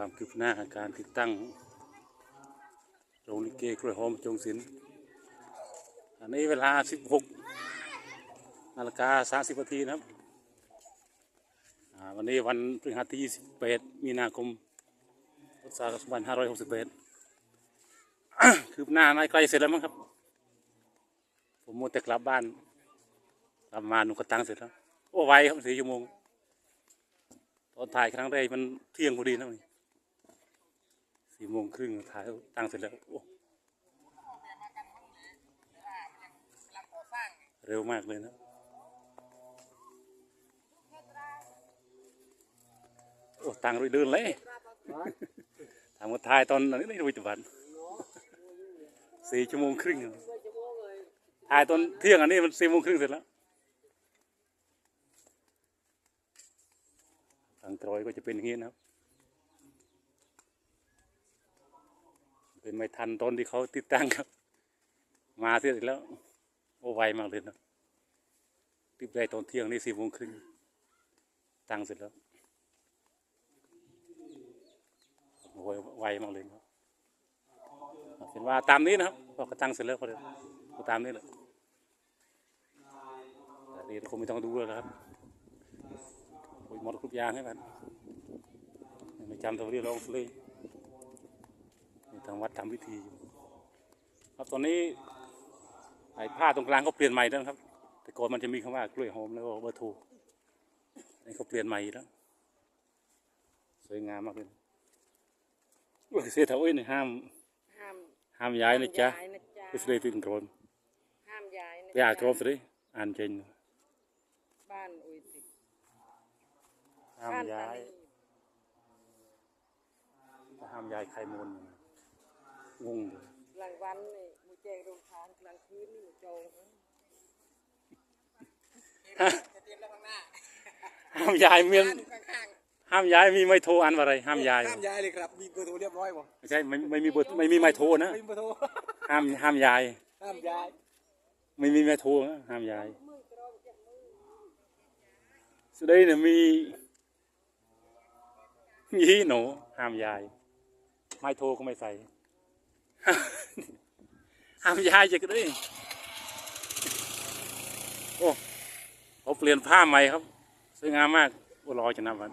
ความคืบหน้าการติดตั้งโรงลิเกกล้วยหอมจงศิลป์อันนี้เวลา 16นาฬิกา30นาทีนะครับ วันนี้วันพฤหัสที่ 28 มีนาคมพุทธศักราช2561 คืบหน้านายใกล้เสร็จแล้วมั้งครับ ผมมัวแต่กลับบ้านกลับมาหนูก็ตั้งเสร็จแล้ว โอ้ไวครับสี่ชั่วโมงตอนถ่ายครั้งแรกมันเที่ยงพอดีนะนี่ สี่โมงครึ่งถ่ายตั้งเสร็จแล้วโอ้เร็วมากเลยนะโอ้ตั้งรุ่ยเดินเลยทำมาถ่ายตอนนี้ในวิจบันสี่ชั่วโมงครึ่งถ่ายตอนเที่ยงอันนี้มันสี่โมงครึ่งเสร็จแล้วทางตรอยก็จะเป็นอย่างนี้นะครับ เป็น ไม่ทันตอนที่เขาติดตั้งครับ มาเสร็จแล้ว โอ้ไวมากเลยนะติดได้ตอนเที่ยงนี่สี่โมงครึ่งตั้งเสร็จแล้วโอ้ยไวมากเลยครับเห็นว่าตามนี้นะครับพอเขาตั้งเสร็จแล้วพอดีก็ตามนี้แหละแต่นี่เราคงไม่ต้องดูแล้วครับโอ้ยหมดทุกอย่างให้มันไม่จำตัวเรียกร้องเลย ทางวัดทำพิธีอยู่ครับตอนนี้ไอ้ผ้าตรงกลางเขาเปลี่ยนใหม่แล้วนะครับ แต่ก่อนมันจะมีคำว่ากล้วยหอมแล้วก็เบอร์โทรนี่เขาเปลี่ยนใหม่แล้ว สวยงามมากเลยโอ้ยเสียเถอะเอ้ยนี่ห้ามห้ามห้ามย้ายนะจ๊ะย้ายนะจ๊ะก็เลยถึงโกรนห้ามย้ายนะไปอ่านโกรนสิอ่านเจนบ้านอุยติดห้ามบ้านย้าตายนีห้ามย้ายใครมูล งงเลยกลางวันนี่มูแจงโรงทานกลางคืนนี่มูโจงห้ามย้ายเมียนข้างห้ามย้ายมีไม่โทรอันอะไร ห้ามย้ายห้ามย้ายเลยครับ มีเบอร์โทรเรียบร้อยบ่ไม่ใช่ไม่ไม่มีเบอร์ไม่มีไม่โทรนะไม่มีเบอร์โทรห้ามห้ามย้าย ห้ามย้ายไม่มีไม่โทรนะห้ามย้ายสุดท้ายเนี่ยมียี่หนูห้ามย้าย ไม่โทรก็ไม่ใส่ ห้ามยายจะก็ได้โอ้เขาเปลี่ยนผ้าใหม่ครับ สวยงามมากโอ้รอจะนับวัน